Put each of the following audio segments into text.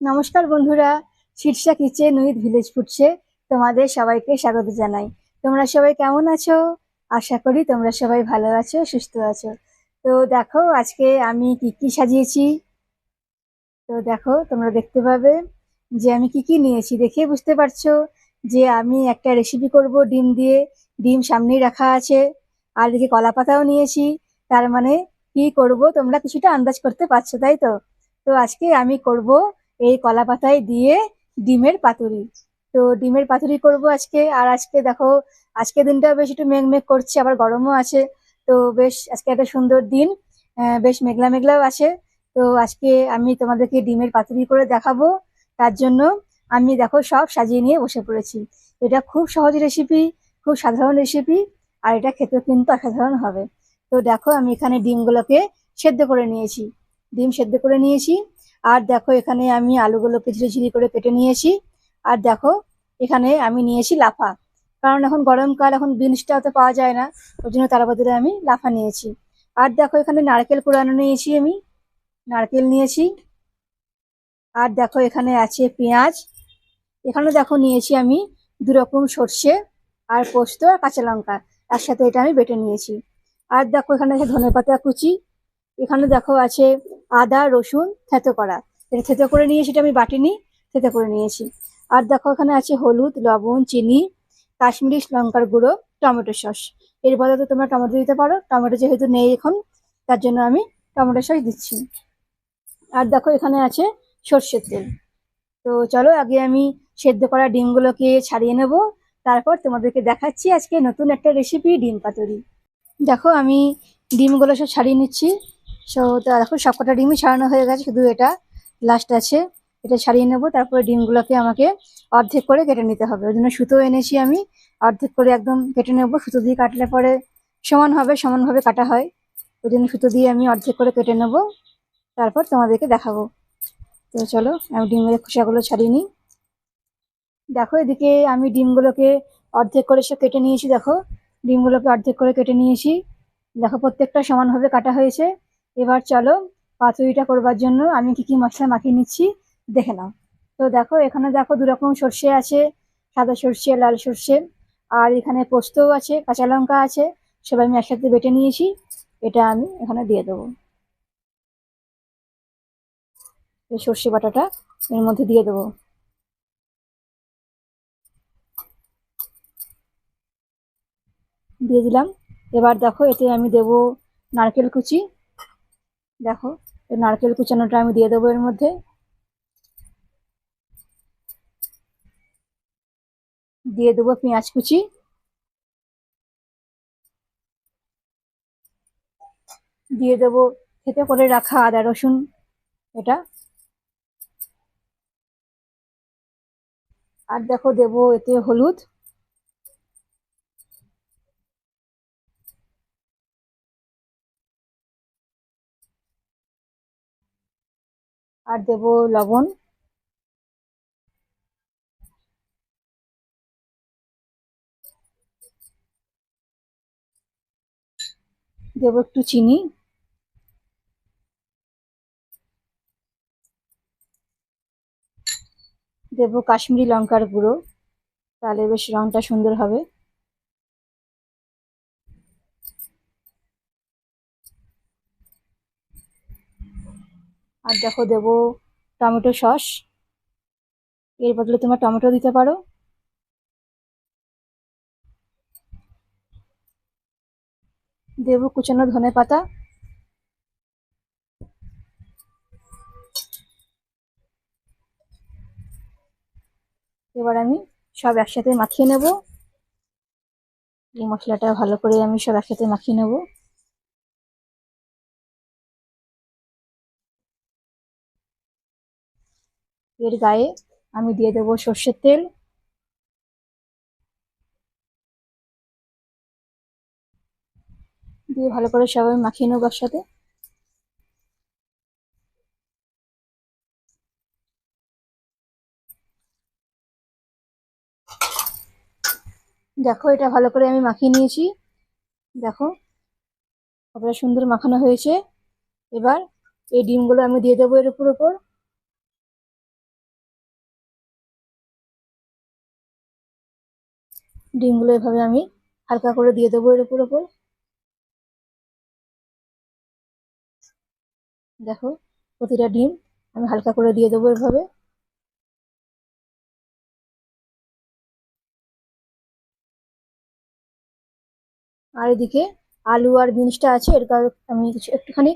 নমস্কার বন্ধুরা, Shirsha kitchen with village ফুডসে তোমাদের সবাইকে স্বাগত জানাই। তোমরা সবাই কেমন আছো? আশা করি তোমরা সবাই ভালো আছো, সুস্থ আছো। তো দেখো, আজকে আমি কি কি সাজিয়েছি? তো দেখো, তোমরা দেখতে পাবে যে আমি কি কি নিয়েছি, দেখে বুঝতে পারছ যে আমি একটা রেসিপি করব, ডিম দিয়ে। ডিম সামনেই রাখা আছে, আর এদিকে কলা পাতাও নিয়েছি। তার মানে কি করব, তোমরা কিছুটা আন্দাজ করতে পারছ, তাই তো? তো আজকে আমি করব এই কলা পাতায় দিয়ে ডিমের পাতুরি। তো ডিমের পাতুরি করব আজকে। আর আজকে দেখো, আজকে দিনটা বেশ একটু মেঘ মেঘ করছে, আবার গরমও আছে। তো বেশ, আজকে একটা সুন্দর দিন। বেশ মেঘলা মেঘলাও আছে। তো আজকে আমি তোমাদেরকে ডিমের পাতুরি করে দেখাবো। তার জন্য আমি দেখো সব সাজিয়ে নিয়ে বসে পড়েছি। এটা খুব সহজ রেসিপি খুব সাধারণ রেসিপি আর এটা খেতেও কিন্তু অসাধারণ হবে। তো দেখো আমি এখানে ডিমগুলোকে সেদ্ধ করে নিয়েছি। ডিম সেদ্ধ করে নিয়েছি। আর দেখো এখানে আমি আলুগুলোকে ঝিরি ঝিরি করে কেটে নিয়েছি। আর দেখো এখানে আমি নিয়েছি লাফা। কারণ এখন গরমকাল এখন বিনসটা তো পাওয়া যায় না। ওই জন্য তার বদলে আমি লাফা নিয়েছি। আর দেখো এখানে নারকেল কুড়ানো নিয়েছি আমি। নারকেল নিয়েছি। আর দেখো এখানে আছে পেঁয়াজ। এখানে দেখো নিয়েছি আমি দু রকম সর্ষে আর পোস্ত আর কাঁচা লঙ্কা। একসাথে এটা আমি বেটে নিয়েছি। আর দেখো এখানে আছে ধনেপাতা কুচি। এখানে দেখো আছে আদা, রসুন থেতো করা। এটা থেতো করে নিয়ে সেটা আমি বাটিনি থেতো করে নিয়েছি। আর দেখো এখানে আছে হলুদ, লবণ, চিনি, কাশ্মীরি লঙ্কার গুঁড়ো, টমেটো সস। এর বদলে তো তোমরা টমেটো দিতে পারো। টমেটো যেহেতু নেই এখন, তার জন্য আমি টমেটো সস দিচ্ছি। আর দেখো এখানে আছে সর্ষের তেল। তো চলো আগে আমি সেদ্ধ করা ডিমগুলোকে ছাড়িয়ে নেব। তারপর তোমাদেরকে দেখাচ্ছি আজকে নতুন একটা রেসিপি ডিম পাতুরি। দেখো আমি ডিমগুলো সব ছাড়িয়ে নিচ্ছি। সো তা দেখো সবকটা ডিমই ছাড়ানো হয়ে গেছে, শুধু এটা লাস্ট আছে। এটা ছাড়িয়ে নেব, তারপরে ডিমগুলোকে আমাকে অর্ধেক করে কেটে নিতে হবে। ওই জন্য সুতো এনেছি আমি, অর্ধেক করে একদম কেটে নেব। সুতো দিয়ে কাটলে পরে সমান হবে, সমানভাবে কাটা হয়। ওই জন্য সুতো দিয়ে আমি অর্ধেক করে কেটে নেব। তারপর তোমাদেরকে দেখাবো। তো চলো, আমি ডিমের খোসাগুলো ছাড়িয়ে নিই। দেখো, এদিকে আমি ডিমগুলোকে অর্ধেক করে সে কেটে নিয়েছি, দেখো। ডিমগুলোকে অর্ধেক করে কেটে নিয়েছি। দেখো, প্রত্যেকটা সমানভাবে কাটা হয়েছে। এবার চলো পাতুরিটা করবার জন্য আমি কি কি মশলা মাখিয়ে নিচ্ছি দেখে নাও। তো দেখো, এখানে দেখো দু রকম সর্ষে আছে, সাদা সর্ষে, লাল সর্ষে, আর এখানে পোস্তও আছে, কাঁচা লঙ্কা আছে, সব আমি একসাথে বেটে নিয়েছি, এটা আমি এখানে দিয়ে দেবো। এই সর্ষে বাটাটা এর মধ্যে দিয়ে দেবো। দিয়ে দিলাম। এবার দেখো এতে আমি দেব নারকেল কুচি দেখো নারকেল কুচানোটা আমি দিয়ে দেবো এর মধ্যে। দিয়ে দেবো পেঁয়াজ কুচি। দিয়ে দেবো খেতে করে রাখা আদা রসুন, এটা। আর দেখো দেবো এতে হলুদ। আর দেব লবণ। দেব একটু চিনি। দেবো কাশ্মীরি লঙ্কার গুঁড়ো। তাহলে বেশ রংটা সুন্দর হবে। আর দেখো দেবো টমেটো সস। এর বদলে তোমরা টমেটো দিতে পারো। দেবো কুচানো ধনে পাতা। এবার আমি সব একসাথে মাখিয়ে নেব। এই মশলাটা ভালো করে আমি সব একসাথে মাখিয়ে নেব। এর গায়ে আমি দিয়ে দেবো সর্ষের তেল। দিয়ে ভালো করে সবাই মাখিয়ে নেব একসাথে। দেখো, এটা ভালো করে আমি মাখিয়ে নিয়েছি। দেখো, কতটা সুন্দর মাখানো হয়েছে। এবার এই ডিমগুলো আমি দিয়ে দেবো এর উপর উপর। ডিমগুলো এভাবে আমি হালকা করে দিয়ে দেবো এর উপর ওপর। দেখো, প্রতিটা ডিম আমি হালকা করে দিয়ে দেবো এভাবে। আর এদিকে আলু আর বিনসটা আছে, এর কারণে আমি কিছু একটুখানি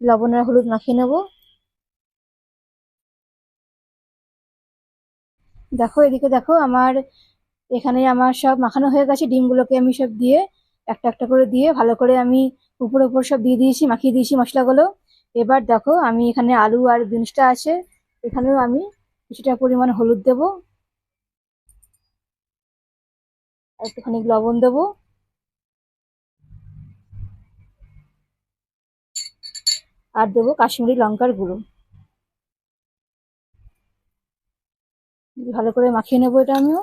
লবণ আর হলুদ মাখিয়ে নেব। দেখো, এদিকে দেখো, আমার এখানে আমার সব মাখানো হয়ে গেছে। ডিমগুলোকে আমি সব দিয়ে একটা একটা করে দিয়ে ভালো করে আমি উপর উপর সব দিয়ে দিয়েছি, মাখিয়ে দিয়েছি মশলাগুলো। এবার দেখো আমি এখানে আলু আর বিনসটা আছে, এখানেও আমি কিছুটা পরিমাণ হলুদ দেব। আর একটুখানি লবণ দেবো। আর দেবো কাশ্মীরি লঙ্কার গুঁড়ো। ভালো করে মাখিয়ে নেব এটা আমিও।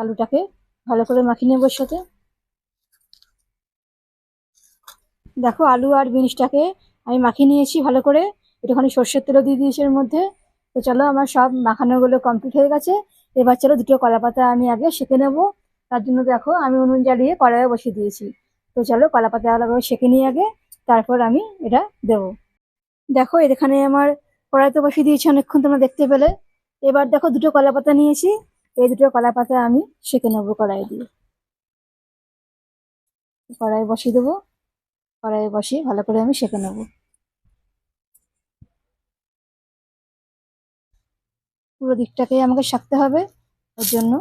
আলুটাকে ভালো করে মাখিয়ে নেব সাথে। দেখো আলু আর বিনসটাকে আমি মাখিয়ে নিয়েছি ভালো করে। একটুখানি সর্ষের তেলও দিয়ে দিয়েছি এর মধ্যে। তো চলো আমার সব মাখানোগুলো কমপ্লিট হয়ে গেছে। এবার চলো দুটো কলা পাতা আমি আগে সেঁকে নেব। তার জন্য দেখো আমি উনুন জ্বালিয়ে কড়াইয়ে বসিয়ে দিয়েছি। তো চলো কলা পাতা আলাদাভাবে সেঁকে নিয়ে আগে, তারপর আমি এটা দেব। দেখো এখানে আমার কড়াইতে বসিয়ে দিয়েছি অনেকক্ষণ তোমরা দেখতে পেলে। এবার দেখো দুটো কলা পাতা নিয়েছি। এই দুটো কলা পাতা আমি সেঁকে নেব কড়াই দিয়ে। কড়াই বসিয়ে দেবো। কড়াইয়ে বসিয়ে ভালো করে আমি সেঁকে নেব। পুরো দিকটাকেই আমাকে শাকতে হবে। ওর জন্য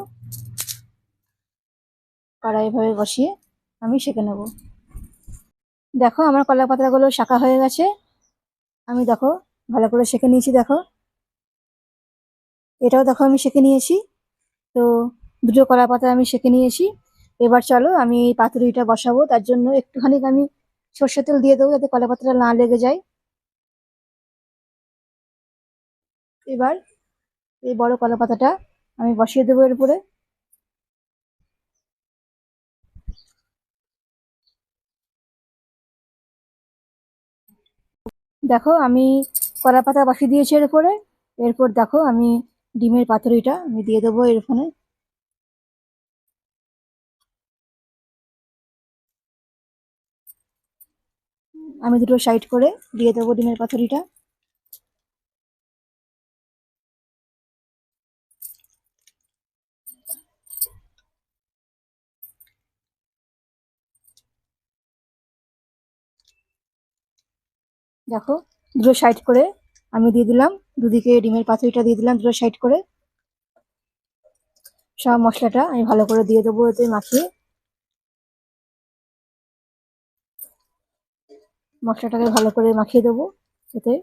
কড়াই ভাবে বসিয়ে আমি সেঁকে নেব। দেখো আমার কলা পাতাগুলো শাঁকা হয়ে গেছে। আমি দেখো ভালো করে সেঁকে নিয়েছি দেখো। এটাও দেখো আমি সেঁকে নিয়েছি। তো দুটো কলা পাতা আমি সেঁকে নিয়েছি এবার চলো আমি এই পাতুরিটা বসাবো। তার জন্য একটুখানি আমি সর্ষের তেল দিয়ে দেবো যাতে কলা পাতাটা না লেগে যায়। এবার এই বড় কলা পাতাটা আমি বসিয়ে দেবো এর উপরে। দেখো আমি কলা পাতা বসিয়ে দিয়েছি এর উপরে। এরপর দেখো আমি ডিমের পাতুরিটা আমি দিয়ে দেবো এর ফোনে। আমি দুটো সাইড করে দিয়ে দেবো ডিমের পাতুরিটা। দেখো, দুটো সাইড করে আমি দিয়ে দিলাম। দুদিকে ডিমের পাতুরিটা দিয়ে দিলাম দুটো সাইড করে। সব মশলাটা আমি ভালো করে দিয়ে দেবো এতে মাখিয়ে। মশলাটাকে ভালো করে মাখিয়ে দেবো এতে।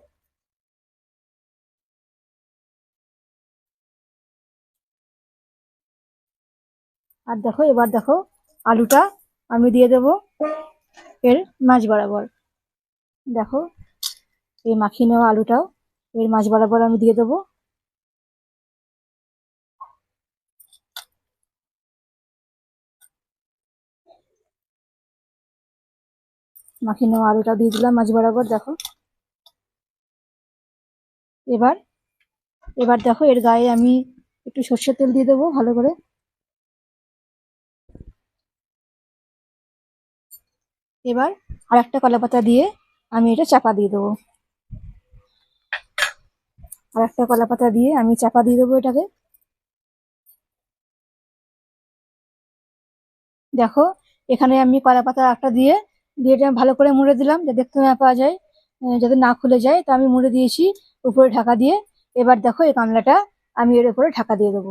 আর দেখো, এবার দেখো, আলুটা আমি দিয়ে দেবো এর মাঝ বরাবর। দেখো, এই মাখিয়ে নেওয়া আলুটাও। এর মাঝ বরাবর আমি দিয়ে দেবো। মাখিয়ে নেওয়া আলুটা দিয়ে দিলাম মাছ বরাবর, দেখো। এবার এবার দেখো, এর গায়ে আমি একটু সর্ষের তেল দিয়ে দেবো ভালো করে। এবার আর একটা কলা পাতা দিয়ে আমি এটা চাপা দিয়ে দেবো। আর একটা কলা পাতা দিয়ে আমি চাপা দিয়ে দেবো এটাকে। দেখো, এখানে আমি কলা পাতা একটা দিয়ে দিয়ে এটা ভালো করে মুড়ে দিলাম, যাতে দেখতে না পাওয়া যায় যাতে না খুলে যায়। তা আমি মুড়ে দিয়েছি উপরে ঢাকা দিয়ে। এবার দেখো, এই গামলাটা আমি এর উপরে ঢাকা দিয়ে দেবো।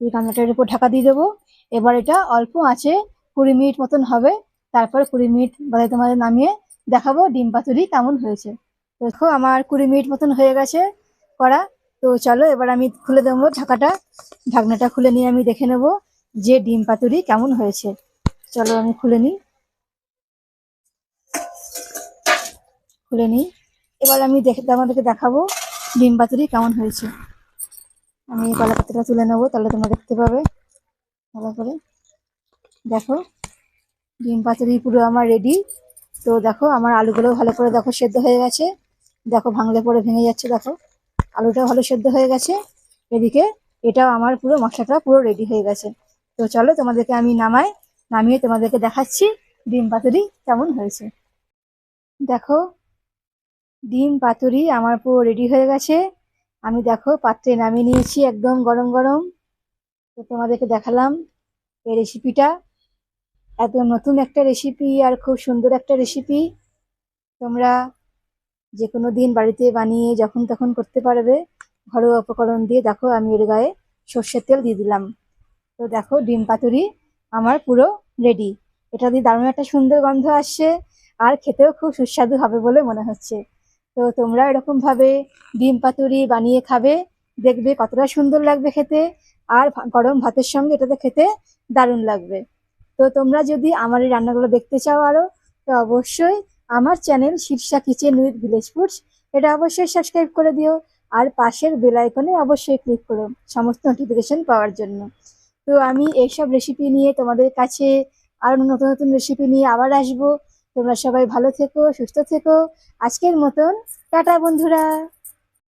এই গামলাটার উপর ঢাকা দিয়ে দেবো। এবার এটা অল্প আছে কুড়ি মিনিট মতন হবে। তারপর কুড়ি মিনিট বাদে তোমাদের নামিয়ে দেখাবো, ডিম পাতুরি কেমন হয়েছে। দেখো, আমার কুড়ি মিনিট মতন হয়ে গেছে করা। তো চলো, এবার আমি খুলে দেবো ঢাকাটা। ঢাকনাটা খুলে নিয়ে আমি দেখে নেব যে ডিম পাতুরি কেমন হয়েছে। চলো, আমি খুলে নিই। খুলে নিই। এবার আমি দেখে আমাদেরকে দেখাবো ডিম পাতুরি কেমন হয়েছে। আমি কলা পাতাটা তুলে নেব, তাহলে তোমরা দেখতে পাবে। ভালো করে। দেখো, ডিম পাতুরি পুরো আমার রেডি তো দেখো, আমার আলুগুলো ভালো করে দেখো সেদ্ধ হয়ে গেছে। দেখো, ভাঙলে পরে ভেঙে যাচ্ছে, দেখো। আলুটা ভালো সেদ্ধ হয়ে গেছে। এদিকে এটাও আমার পুরো মশলাটা পুরো রেডি হয়ে গেছে। তো চলো, তোমাদেরকে আমি নামাই, নামিয়ে তোমাদেরকে দেখাচ্ছি ডিম পাতুরি কেমন হয়েছে। দেখো, ডিম পাতুরি আমার পুরো রেডি হয়ে গেছে। আমি দেখো, পাত্রে নামিয়ে নিয়েছি একদম গরম গরম। তো তোমাদেরকে দেখালাম এই রেসিপিটা একদম নতুন একটা রেসিপি আর খুব সুন্দর একটা রেসিপি তোমরা যে কোনো দিন বাড়িতে বানিয়ে যখন তখন করতে পারবে। ঘরোয়া উপকরণ দিয়ে দেখো আমি এর গায়ে সর্ষের তেল দিয়ে দিলাম। তো দেখো ডিম পাতুরি আমার পুরো রেডি এটা দিয়ে দারুণ একটা সুন্দর গন্ধ আসছে আর খেতেও খুব সুস্বাদু হবে বলে মনে হচ্ছে। তো তোমরা এরকমভাবে ডিম পাতুরি বানিয়ে খাবে, দেখবে কতটা সুন্দর লাগবে খেতে। আর গরম ভাতের সঙ্গে এটাতে খেতে দারুণ লাগবে। তো তোমরা যদি আমার এই রান্নাগুলো দেখতে চাও আরও, তো অবশ্যই আমার channel Shirsha kitchen with village foods এটা অবশ্যই সাবস্ক্রাইব করে দিও। আর পাশের বেল আইকনে অবশ্যই ক্লিক করো, সমস্ত নোটিফিকেশন পাওয়ার জন্য। তো আমি এইসব রেসিপি নিয়ে তোমাদের কাছে আরও নতুন নতুন রেসিপি নিয়ে আবার আসব। তোমরা সবাই ভালো থেকো, সুস্থ থেকো। আজকের মতন, টাটা বন্ধুরা।